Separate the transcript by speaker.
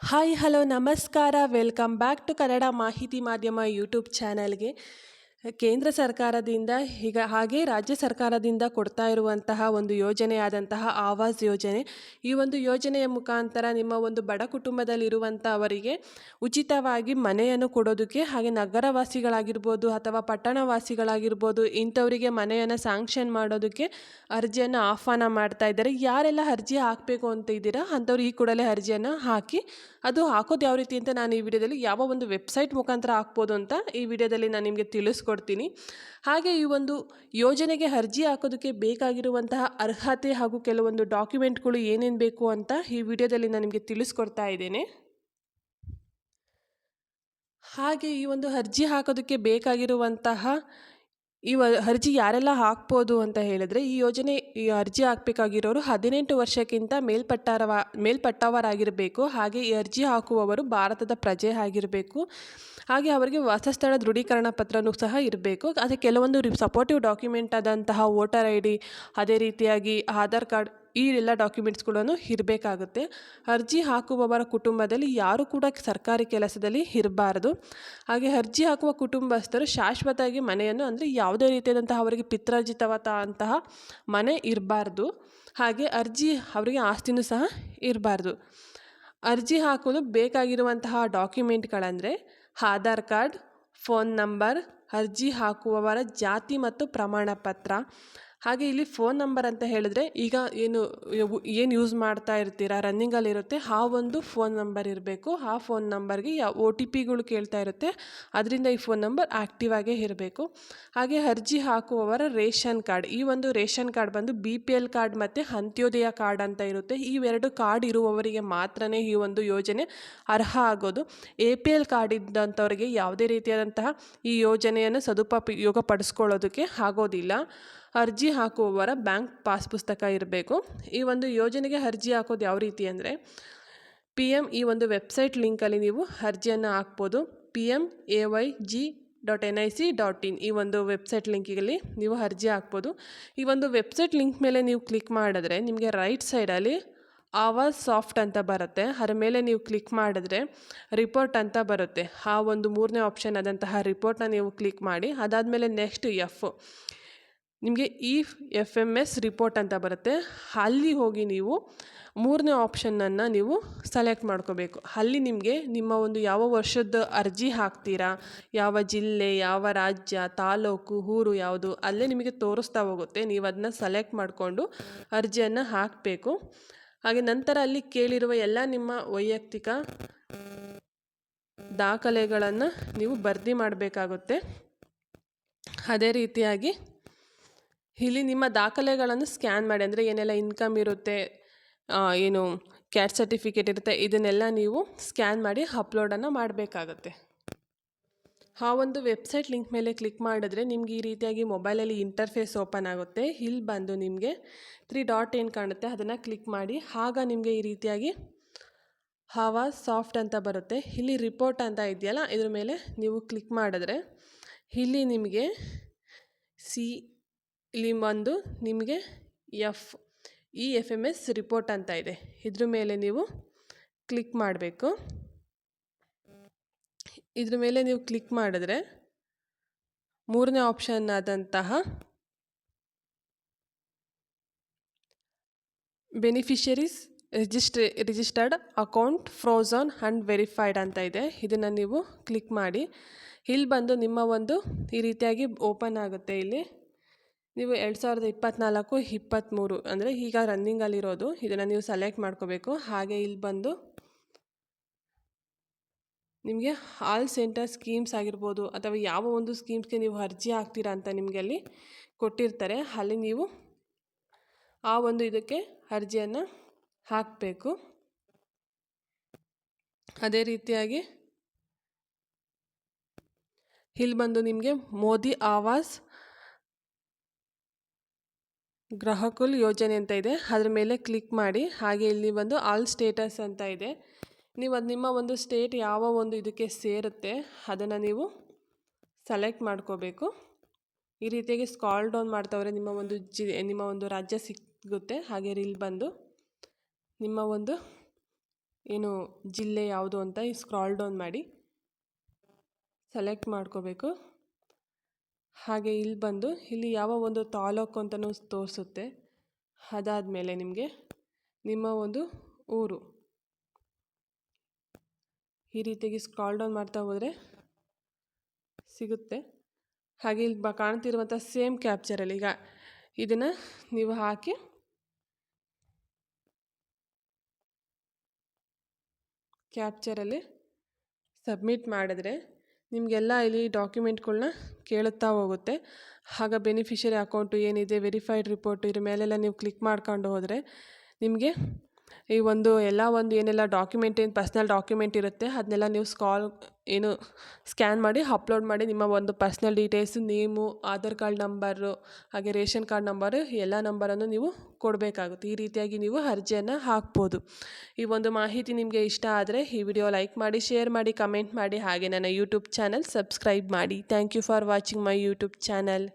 Speaker 1: Hi hello ನಮಸ್ಕಾರ. Welcome back to Kannada Mahiti Madhyama YouTube ಚಾನಲ್ಗೆ ಕೇಂದ್ರ ಸರ್ಕಾರದಿಂದ ಈಗ ಹಾಗೆ ರಾಜ್ಯ ಸರ್ಕಾರದಿಂದ ಕೊಡ್ತಾ ಇರುವಂತಹ ಒಂದು ಯೋಜನೆಯಾದಂತಹ ಆವಾಸ್ ಯೋಜನೆ. ಈ ಒಂದು ಯೋಜನೆಯ ಮುಖಾಂತರ ನಿಮ್ಮ ಒಂದು ಬಡ ಕುಟುಂಬದಲ್ಲಿರುವಂಥ ಅವರಿಗೆ ಉಚಿತವಾಗಿ ಮನೆಯನ್ನು ಕೊಡೋದಕ್ಕೆ ಹಾಗೆ ನಗರವಾಸಿಗಳಾಗಿರ್ಬೋದು ಅಥವಾ ಪಟ್ಟಣವಾಸಿಗಳಾಗಿರ್ಬೋದು ಇಂಥವರಿಗೆ ಮನೆಯನ್ನು ಸ್ಯಾಂಕ್ಷನ್ ಮಾಡೋದಕ್ಕೆ ಅರ್ಜಿಯನ್ನು ಆಹ್ವಾನ ಮಾಡ್ತಾ ಇದ್ದಾರೆ. ಯಾರೆಲ್ಲ ಅರ್ಜಿ ಹಾಕಬೇಕು ಅಂತ ಇದ್ದೀರಾ ಅಂಥವ್ರು ಈ ಕೂಡಲೇ ಅರ್ಜಿಯನ್ನು ಹಾಕಿ ಅದು ಹಾಕೋದು ಯಾವ ರೀತಿ ಅಂತ ನಾನು ಈ ವಿಡಿಯೋದಲ್ಲಿ ಯಾವ ಒಂದು ವೆಬ್ಸೈಟ್ ಮುಖಾಂತರ ಹಾಕ್ಬೋದು ಅಂತ ಈ ವಿಡಿಯೋದಲ್ಲಿ ನಾನು ನಿಮಗೆ ತಿಳಿಸ್ಕೊಡ್ತೀನಿ. ಹಾಗೆ ಈ ಒಂದು ಯೋಜನೆಗೆ ಅರ್ಜಿ ಹಾಕೋದಕ್ಕೆ ಬೇಕಾಗಿರುವಂತಹ ಅರ್ಹತೆ ಹಾಗೂ ಕೆಲವೊಂದು ಡಾಕ್ಯುಮೆಂಟ್ಗಳು ಏನೇನು ಬೇಕು ಅಂತ ಈ ವಿಡಿಯೋದಲ್ಲಿ ನಾನು ನಿಮಗೆ ತಿಳಿಸ್ಕೊಡ್ತಾ ಇದ್ದೇನೆ. ಹಾಗೆ ಈ ಒಂದು ಅರ್ಜಿ ಹಾಕೋದಕ್ಕೆ ಬೇಕಾಗಿರುವಂತಹ ಈ ಅರ್ಜಿ ಯಾರೆಲ್ಲ ಹಾಕ್ಬೋದು ಅಂತ ಹೇಳಿದ್ರೆ ಈ ಯೋಜನೆ, ಈ ಅರ್ಜಿ ಹಾಕಬೇಕಾಗಿರೋರು ಹದಿನೆಂಟು ವರ್ಷಕ್ಕಿಂತ ಮೇಲ್ಪಟ್ಟಾರವ, ಮೇಲ್ಪಟ್ಟವರಾಗಿರಬೇಕು. ಹಾಗೆ ಈ ಅರ್ಜಿ ಹಾಕುವವರು ಭಾರತದ ಪ್ರಜೆ ಆಗಿರಬೇಕು. ಹಾಗೆ ಅವರಿಗೆ ವಾಸಸ್ಥಳ ದೃಢೀಕರಣ ಪತ್ರನೂ ಸಹ ಇರಬೇಕು. ಅದೇ ಕೆಲವೊಂದು ಸಪೋರ್ಟಿವ್ ಡಾಕ್ಯುಮೆಂಟ್ ಆದಂತಹ ವೋಟರ್ ಐ ಡಿ, ಅದೇ ರೀತಿಯಾಗಿ ಆಧಾರ್ ಕಾರ್ಡ್ ಈ ಎಲ್ಲ ಡಾಕ್ಯುಮೆಂಟ್ಸ್ಗಳನ್ನು ಇರಬೇಕಾಗುತ್ತೆ. ಅರ್ಜಿ ಹಾಕುವವರ ಕುಟುಂಬದಲ್ಲಿ ಯಾರು ಕೂಡ ಸರ್ಕಾರಿ ಕೆಲಸದಲ್ಲಿ ಇರಬಾರ್ದು. ಹಾಗೆ ಅರ್ಜಿ ಹಾಕುವ ಕುಟುಂಬಸ್ಥರು ಶಾಶ್ವತವಾಗಿ ಮನೆಯನ್ನು ಅಂದರೆ ಯಾವುದೇ ರೀತಿಯಾದಂತಹ ಅವರಿಗೆ ಪಿತ್ರಾರ್ಜಿತವಾದ ಅಂತಹ ಮನೆ ಇರಬಾರ್ದು. ಹಾಗೆ ಅರ್ಜಿ ಅವರಿಗೆ ಆಸ್ತಿನೂ ಸಹ ಇರಬಾರ್ದು. ಅರ್ಜಿ ಹಾಕಲು ಬೇಕಾಗಿರುವಂತಹ ಡಾಕ್ಯುಮೆಂಟ್ಗಳಂದರೆ ಆಧಾರ್ ಕಾರ್ಡ್ ಫೋನ್ ನಂಬರ್ ಅರ್ಜಿ ಹಾಕುವವರ ಜಾತಿ ಮತ್ತು ಪ್ರಮಾಣ ಪತ್ರ ಹಾಗೆ ಇಲ್ಲಿ ಫೋನ್ ನಂಬರ್ ಅಂತ ಹೇಳಿದ್ರೆ ಈಗ ಏನು ಏನು ಯೂಸ್ ಮಾಡ್ತಾ ಇರ್ತೀರಾ ರನ್ನಿಂಗಲ್ಲಿರುತ್ತೆ ಆ ಒಂದು ಫೋನ್ ನಂಬರ್ ಇರಬೇಕು. ಆ ಫೋನ್ ನಂಬರ್ಗೆ ಯಾವ ಒ ಟಿ ಪಿಗಳು ಕೇಳ್ತಾ ಇರುತ್ತೆ. ಅದರಿಂದ ಈ ಫೋನ್ ನಂಬರ್ ಆ್ಯಕ್ಟಿವ್ ಆಗೇ ಇರಬೇಕು. ಹಾಗೆ ಅರ್ಜಿ ಹಾಕುವವರ ರೇಷನ್ ಕಾರ್ಡ್ ಈ ಒಂದು ರೇಷನ್ ಕಾರ್ಡ್ ಬಂದು ಬಿ ಪಿ ಎಲ್ ಕಾರ್ಡ್ ಮತ್ತು ಅಂತ್ಯೋದಯ ಕಾರ್ಡ್ ಅಂತ ಇರುತ್ತೆ. ಇವೆರಡು ಕಾರ್ಡ್ ಇರುವವರಿಗೆ ಮಾತ್ರನೇ ಈ ಒಂದು ಯೋಜನೆ ಅರ್ಹ ಆಗೋದು. ಎ ಪಿ ಎಲ್ ಕಾರ್ಡ್ ಇದ್ದಂಥವ್ರಿಗೆ ಯಾವುದೇ ರೀತಿಯಾದಂತಹ ಈ ಯೋಜನೆಯನ್ನು ಸದುಪಯೋಗ ಪಡಿಸ್ಕೊಳ್ಳೋದಕ್ಕೆ ಆಗೋದಿಲ್ಲ. ಅರ್ಜಿ ಹಾಕುವವರ ಬ್ಯಾಂಕ್ ಪಾಸ್ ಪುಸ್ತಕ ಇರಬೇಕು. ಈ ಒಂದು ಯೋಜನೆಗೆ ಅರ್ಜಿ ಹಾಕೋದು ಯಾವ ರೀತಿ ಅಂದರೆ ಪಿ ಎಂ ಈ ಒಂದು ವೆಬ್ಸೈಟ್ ಲಿಂಕಲ್ಲಿ ನೀವು ಅರ್ಜಿಯನ್ನು ಹಾಕ್ಬೋದು. P M A Y G dot N I C dot in ಈ ಒಂದು ವೆಬ್ಸೈಟ್ ಲಿಂಕಿಗೆ ನೀವು ಅರ್ಜಿ ಹಾಕ್ಬೋದು. ಈ ಒಂದು ವೆಬ್ಸೈಟ್ ಲಿಂಕ್ ಮೇಲೆ ನೀವು ಕ್ಲಿಕ್ ಮಾಡಿದ್ರೆ ನಿಮಗೆ ರೈಟ್ ಸೈಡಲ್ಲಿ ಆವಾಸ್ ಸಾಫ್ಟ್ ಅಂತ ಬರುತ್ತೆ. ಅದರ ಮೇಲೆ ನೀವು ಕ್ಲಿಕ್ ಮಾಡಿದ್ರೆ ರಿಪೋರ್ಟ್ ಅಂತ ಬರುತ್ತೆ. ಆ ಒಂದು ಮೂರನೇ ಆಪ್ಷನ್ ಆದಂತಹ ರಿಪೋರ್ಟ್ನ ನೀವು ಕ್ಲಿಕ್ ಮಾಡಿ, ಅದಾದಮೇಲೆ ನೆಕ್ಸ್ಟ್ ಎಫ್. ನಿಮಗೆ ಈ ಎಫ್ ಎಂ ಎಸ್ ರಿಪೋರ್ಟ್ ಅಂತ ಬರುತ್ತೆ, ಅಲ್ಲಿ ಹೋಗಿ ನೀವು ಮೂರನೇ ಆಪ್ಷನನ್ನು ನೀವು ಸೆಲೆಕ್ಟ್ ಮಾಡ್ಕೋಬೇಕು. ಅಲ್ಲಿ ನಿಮಗೆ ನಿಮ್ಮ ಒಂದು ಯಾವ ವರ್ಷದ ಅರ್ಜಿ ಹಾಕ್ತೀರಾ, ಯಾವ ಜಿಲ್ಲೆ, ಯಾವ ರಾಜ್ಯ, ತಾಲೂಕು, ಊರು ಯಾವುದು, ಅಲ್ಲೇ ನಿಮಗೆ ತೋರಿಸ್ತಾ ಹೋಗುತ್ತೆ. ನೀವು ಅದನ್ನ ಸೆಲೆಕ್ಟ್ ಮಾಡಿಕೊಂಡು ಅರ್ಜಿಯನ್ನು ಹಾಕಬೇಕು. ಹಾಗೆ ನಂತರ ಅಲ್ಲಿ ಕೇಳಿರುವ ಎಲ್ಲ ನಿಮ್ಮ ವೈಯಕ್ತಿಕ ದಾಖಲೆಗಳನ್ನು ನೀವು ಭರ್ತಿ ಮಾಡಬೇಕಾಗುತ್ತೆ. ಅದೇ ರೀತಿಯಾಗಿ ಇಲ್ಲಿ ನಿಮ್ಮ ದಾಖಲೆಗಳನ್ನು ಸ್ಕ್ಯಾನ್ ಮಾಡಿ. ಅಂದರೆ ಏನೆಲ್ಲ ಇನ್ಕಮ್ ಇರುತ್ತೆ ಏನು ಕ್ಯಾಟ್ ಸರ್ಟಿಫಿಕೇಟ್ ಇರುತ್ತೆ, ಇದನ್ನೆಲ್ಲ ನೀವು ಸ್ಕ್ಯಾನ್ ಮಾಡಿ ಅಪ್ಲೋಡನ್ನು ಮಾಡಬೇಕಾಗತ್ತೆ. ಆ ಒಂದು ವೆಬ್ಸೈಟ್ ಲಿಂಕ್ ಮೇಲೆ ಕ್ಲಿಕ್ ಮಾಡಿದ್ರೆ ನಿಮ್ಗೆ ಈ ರೀತಿಯಾಗಿ ಮೊಬೈಲಲ್ಲಿ ಇಂಟರ್ಫೇಸ್ ಓಪನ್ ಆಗುತ್ತೆ. ಇಲ್ಲಿ ಬಂದು ನಿಮಗೆ ತ್ರೀ ಡಾಟ್ ಏನು ಕಾಣುತ್ತೆ. ಅದನ್ನು ಕ್ಲಿಕ್ ಮಾಡಿ. ಆಗ ನಿಮಗೆ ಈ ರೀತಿಯಾಗಿ ಹವಾ ಸಾಫ್ಟ್ ಅಂತ ಬರುತ್ತೆ. ಇಲ್ಲಿ ರಿಪೋರ್ಟ್ ಅಂತ ಇದೆಯಲ್ಲ, ಇದ್ರ ಮೇಲೆ ನೀವು ಕ್ಲಿಕ್ ಮಾಡಿದ್ರೆ ಇಲ್ಲಿ ನಿಮಗೆ ಸಿ ಇಲ್ಲಿ ಬಂದು ನಿಮಗೆ F E F M S report ಅಂತ ಇದೆ. ಇದ್ರ ಮೇಲೆ ನೀವು ಕ್ಲಿಕ್ ಮಾಡಬೇಕು. ಇದ್ರ ಮೇಲೆ ನೀವು ಕ್ಲಿಕ್ ಮಾಡಿದ್ರೆ ಮೂರನೇ ಆಪ್ಷನ್ ಆದಂತಹ beneficiaries ರಿಜಿಸ್ಟ್ರೇ, registered account frozen and verified ಅಂತ ಇದೆ. ಇದನ್ನು ನೀವು ಕ್ಲಿಕ್ ಮಾಡಿ. ಇಲ್ಲಿ ಬಂದು ನಿಮ್ಮ ಒಂದು ಈ ರೀತಿಯಾಗಿ ಓಪನ್ ಆಗುತ್ತೆ ಇಲ್ಲಿ. ನೀವು ಎರಡು ಸಾವಿರದ ಇಪ್ಪತ್ತ್ನಾಲ್ಕು ಇಪ್ಪತ್ತ್ಮೂರು ಅಂದರೆ ಈಗ ರನ್ನಿಂಗಲ್ಲಿರೋದು ಇದನ್ನು ನೀವು ಸೆಲೆಕ್ಟ್ ಮಾಡ್ಕೋಬೇಕು. ಹಾಗೆ ಇಲ್ಲಿ ಬಂದು ನಿಮಗೆ ಆಲ್ ಸೆಂಟರ್ ಸ್ಕೀಮ್ಸ್ ಆಗಿರ್ಬೋದು ಅಥವಾ ಯಾವ ಒಂದು ಸ್ಕೀಮ್ಸ್ಗೆ ನೀವು ಅರ್ಜಿ ಹಾಕ್ತೀರಾ ಅಂತ ನಿಮಗೆ ಅಲ್ಲಿ ಕೊಟ್ಟಿರ್ತಾರೆ. ಅಲ್ಲಿ ನೀವು ಆ ಒಂದು ಇದಕ್ಕೆ ಅರ್ಜಿಯನ್ನು ಹಾಕಬೇಕು. ಅದೇ ರೀತಿಯಾಗಿ ಇಲ್ಲಿ ಬಂದು ನಿಮಗೆ ಮೋದಿ ಆವಾಸ್ ಗ್ರಾಹಕುಲ್ ಯೋಜನೆ ಅಂತ ಇದೆ. ಅದ್ರ ಮೇಲೆ ಕ್ಲಿಕ್ ಮಾಡಿ. ಹಾಗೆ ಇಲ್ಲಿ ಬಂದು ಆಲ್ ಸ್ಟೇಟಸ್ ಅಂತ ಇದೆ. ನೀವು ಅದು ನಿಮ್ಮ ಒಂದು ಸ್ಟೇಟ್ ಯಾವ ಒಂದು ಇದಕ್ಕೆ ಸೇರುತ್ತೆ, ಅದನ್ನು ನೀವು ಸೆಲೆಕ್ಟ್ ಮಾಡ್ಕೋಬೇಕು. ಈ ರೀತಿಯಾಗಿ ಸ್ಕಾಲ್ ಡೌನ್ ಮಾಡ್ತವ್ರೆ ನಿಮ್ಮ ಒಂದು ಜಿ, ನಿಮ್ಮ ಒಂದು ರಾಜ್ಯ ಸಿಗುತ್ತೆ. ಹಾಗೆ ಇಲ್ಲಿ ಬಂದು ನಿಮ್ಮ ಒಂದು ಏನು ಜಿಲ್ಲೆ ಯಾವುದು ಅಂತ ಈ ಸ್ಕ್ರಾಲ್ ಡೌನ್ ಮಾಡಿ ಸೆಲೆಕ್ಟ್ ಮಾಡ್ಕೋಬೇಕು. ಹಾಗೆ ಇಲ್ಲಿ ಬಂದು ಇಲ್ಲಿ ಯಾವ ಒಂದು ತಾಲೂಕು ಅಂತಲೂ ತೋರಿಸುತ್ತೆ. ಅದಾದ ಮೇಲೆ ನಿಮಗೆ ನಿಮ್ಮ ಒಂದು ಊರು. ಈ ರೀತಿಯಾಗಿ ಸ್ಕ್ರಾಲ್ ಡೌನ್ ಮಾಡ್ತಾ ಹೋದರೆ ಸಿಗುತ್ತೆ. ಹಾಗೆ ಇಲ್ಲಿ ಬ ಕಾಣ್ತಿರುವಂಥ ಸೇಮ್ ಕ್ಯಾಪ್ಚರಲ್ಲಿ ಈಗ ಇದನ್ನು ನೀವು ಹಾಕಿ ಕ್ಯಾಪ್ಚರಲ್ಲಿ ಸಬ್ಮಿಟ್ ಮಾಡಿದ್ರೆ ನಿಮಗೆಲ್ಲ ಇಲ್ಲಿ ಡಾಕ್ಯುಮೆಂಟ್ಗಳನ್ನ ಕೇಳುತ್ತಾ ಹೋಗುತ್ತೆ. ಆಗ ಬೆನಿಫಿಷರಿ ಅಕೌಂಟು ಏನಿದೆ ವೆರಿಫೈಡ್ ರಿಪೋರ್ಟು ಇದ್ರ ಮೇಲೆಲ್ಲ ನೀವು ಕ್ಲಿಕ್ ಮಾಡ್ಕೊಂಡು ಹೋದರೆ ನಿಮಗೆ ಈ ಒಂದು ಎಲ್ಲ ಒಂದು ಏನೆಲ್ಲ ಡಾಕ್ಯುಮೆಂಟ್ ಏನು ಪರ್ಸ್ನಲ್ ಡಾಕ್ಯುಮೆಂಟ್ ಇರುತ್ತೆ ಅದನ್ನೆಲ್ಲ ನೀವು ಸ್ಕಾಲ್ ಏನು ಸ್ಕ್ಯಾನ್ ಮಾಡಿ ಅಪ್ಲೋಡ್ ಮಾಡಿ ನಿಮ್ಮ ಒಂದು personal details name Aadhaar card number ಹಾಗೆ ರೇಷನ್ ಕಾರ್ಡ್ ನಂಬರು ಎಲ್ಲ ನಂಬರನ್ನು ನೀವು ಕೊಡಬೇಕಾಗುತ್ತೆ. ಈ ರೀತಿಯಾಗಿ ನೀವು ಅರ್ಜಿಯನ್ನು ಹಾಕ್ಬೋದು. ಈ ಒಂದು ಮಾಹಿತಿ ನಿಮಗೆ ಇಷ್ಟ ಆದರೆ ಈ ವಿಡಿಯೋ ಲೈಕ್ ಮಾಡಿ ಶೇರ್ ಮಾಡಿ ಕಮೆಂಟ್ ಮಾಡಿ, ಹಾಗೆ ನನ್ನ ಯೂಟ್ಯೂಬ್ ಚಾನಲ್ ಸಬ್ಸ್ಕ್ರೈಬ್ ಮಾಡಿ. Thank you for watching my YouTube channel